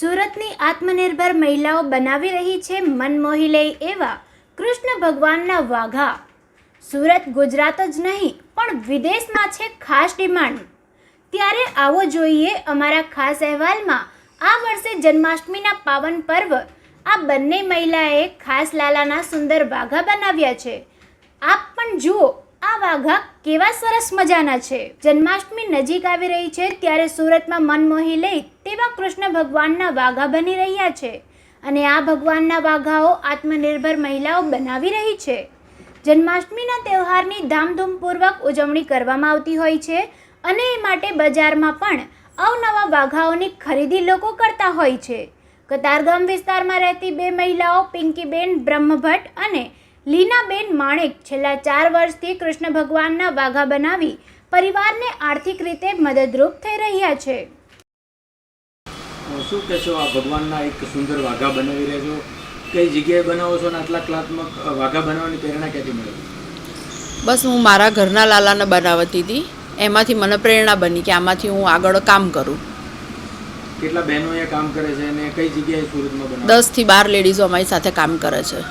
સુરતની આત્મનિર્ભર મહિલાઓ બનાવી રહી છે મનમોહી લે એવા કૃષ્ણ ભગવાનના વાઘા. સુરત ગુજરાત જ નહીં, પણ વિદેશમાં છે ખાસ ડિમાન્ડ. ત્યારે આવો જોઈએ અમારા ખાસ અહેવાલમાં, આ વર્ષે જન્માષ્ટમીના પાવન પર્વ, આ બંને મહિલાએ ખાસ લાલાના સુંદર વાઘા બનાવ્યા છે. આપ પણ જુઓ આ વાઘા કેવા સરસ મજાના છે. જન્માષ્ટમી નજીક આવી રહી છે ત્યારે સુરતમાં મન મોહી લે તેવા કૃષ્ણ ભગવાનના વાઘા બની રહ્યા છે. અને આ ભગવાનના વાઘાઓ આત્મનિર્ભર મહિલાઓ બનાવી રહી છે. જન્માષ્ટમીના તહેવારની ધામધૂમપૂર્વક ઉજવણી કરવામાં આવતી હોય છે અને એ માટે બજારમાં પણ અવનવા વાઘાઓની ખરીદી લોકો કરતા હોય છે. કતારગામ વિસ્તારમાં રહેતી બે મહિલાઓ પિંકીબેન બ્રહ્મભટ્ટ અને લીનાબેન માણેક છેલ્લા ચાર વર્ષથી કૃષ્ણ ભગવાનના વાઘા બનાવી પરિવારને આર્થિક રીતે મદદરૂપ થઈ રહ્યા છે. શું કહેશો આ ભગવાનના એક સુંદર વાઘા બનાવી રહ્યા છો? કઈ જગ્યાએ બનાવો છો અને આટલા કલાત્મક વાઘા બનાવવાની પ્રેરણા ક્યાંથી મળે? બસ હું મારા ઘરના લાલાને બનાવતી હતી. એમાંથી મને પ્રેરણા બની કે આમાંથી હું આગળ કામ કરું. કેટલા બહેનો અહીંયા કામ કરે છે અને કઈ જગ્યાએ સુરતમાં દસથી બાર લેડીઝો અમારી સાથે કામ કરે છે.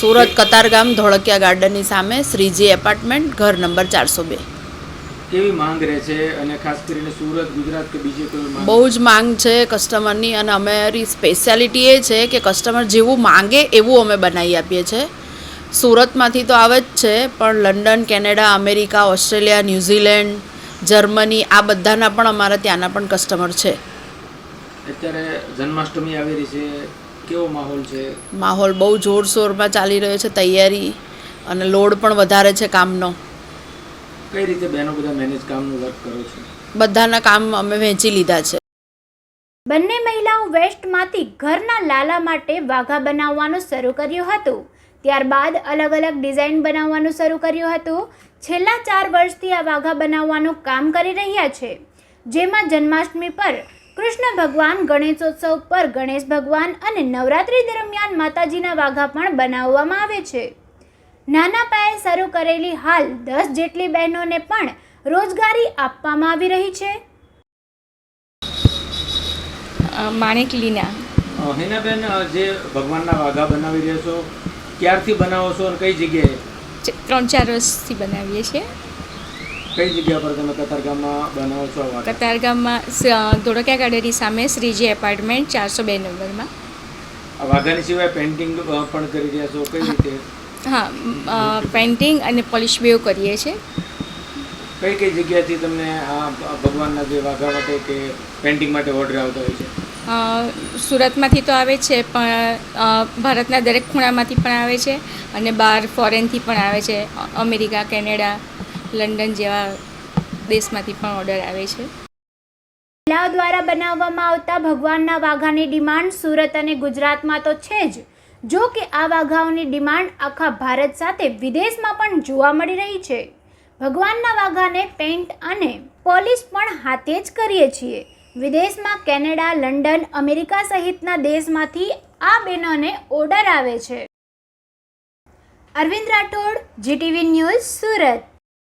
સુરત કતારગામ ધોળકિયા ગાર્ડનની સામે શ્રીજી એપાર્ટમેન્ટ ઘર નંબર ચારસો બે. કેવી માંગ રહે છે અને ખાસ કરીને સુરત ગુજરાત કે બીજે કોઈ બહુ જ માંગ છે કસ્ટમરની અને અમારી સ્પેશિયાલિટી એ છે કે કસ્ટમર જેવું માંગે એવું અમે બનાવી આપીએ છીએ. સુરતમાંથી તો આવે જ છે પણ London Canada America Australia New Zealand Germany આ બધાના પણ અમારા ત્યાંના પણ કસ્ટમર છે. અત્યારે જન્માષ્ટમી આવી રહી છે. કેવો માહોલ છે? માહોલ બહુ જોરશોરમાં ચાલી રહ્યો છે તૈયારી અને લોડ પણ વધારે છે કામનો. કઈ રીતે બહેનો બધા મેનેજ કામનું વર્ક કરો છો? બધાના કામ અમે વહેંચી લીધા છે. બંને મહિલાઓ વેસ્ટમાંથી ઘરના લાલા માટે વાઘા બનાવવાનું શરૂ કર્યું હતું. ત્યારબાદ અલગ અલગ ડિઝાઇન બનાવવાનું શરૂ કર્યું હતું. છેલ્લા ચાર વર્ષથી આ વાઘા બનાવવાનું કામ કરી રહ્યા છે. જેમાં જન્માષ્ટમી પર કૃષ્ણ ભગવાન ગણેશોત્સવ પર ગણેશ ભગવાન અને નવરાત્રી દરમિયાન માતાજીના વાઘા પણ બનાવવામાં આવે છે. નાના પાયે શરૂ કરેલી હાલ દસ જેટલી બહેનોને પણ રોજગારી આપવામાં આવી રહી છે. માણેક લીના. હિનાબેન જે ભગવાનના વાઘા બનાવી રહ્યા છો ક્યારથી બનાવો છો અને કઈ જગ્યાએ? ત્રણ ચાર વર્ષથી બનાવીએ છીએ. કઈ જગ્યા પર તમે કતારગામમાં બનાવો છો કતારગામમાં ધોળકિયા ગાર્ડનની સામે શ્રીજી એપાર્ટમેન્ટ ચારસો બે નંબરમાં. વાઘાની સિવાય પેઇન્ટિંગ પણ કરી રહ્યા છો? કઈ રીતે? હા પેન્ટિંગ પેઇન્ટિંગ અને પોલિશ બેવ કરીએ છીએ. કઈ કઈ જગ્યાથી તમને આ ભગવાનના જે વાઘા માટે કે પેઇન્ટિંગ માટે ઓર્ડર આવતા હોય છે? સુરતમાંથી તો આવે છે પણ ભારતના દરેક ખૂણામાંથી પણ આવે છે અને બહાર ફોરેનથી પણ આવે છે અમેરિકા કેનેડા લંડન જેવા દેશમાંથી પણ ઓર્ડર આવે છે. મહિલાઓ દ્વારા બનાવવામાં આવતા ભગવાનના વાઘાની ડિમાન્ડ સુરત અને ગુજરાતમાં તો છે જ. જો કે આ વાઘાઓની ડિમાન્ડ આખા ભારત સાથે વિદેશમાં પણ જોવા મળી રહી છે. ભગવાનના વાઘાને પેન્ટ અને પોલિશ પણ હાથે જ કરીએ છીએ. વિદેશમાં કેનેડા, લંડન, અમેરિકા સહિતના દેશમાંથી આ બહેનોને ઓર્ડર આવે છે. Arvind Rathod, GTV news Surat.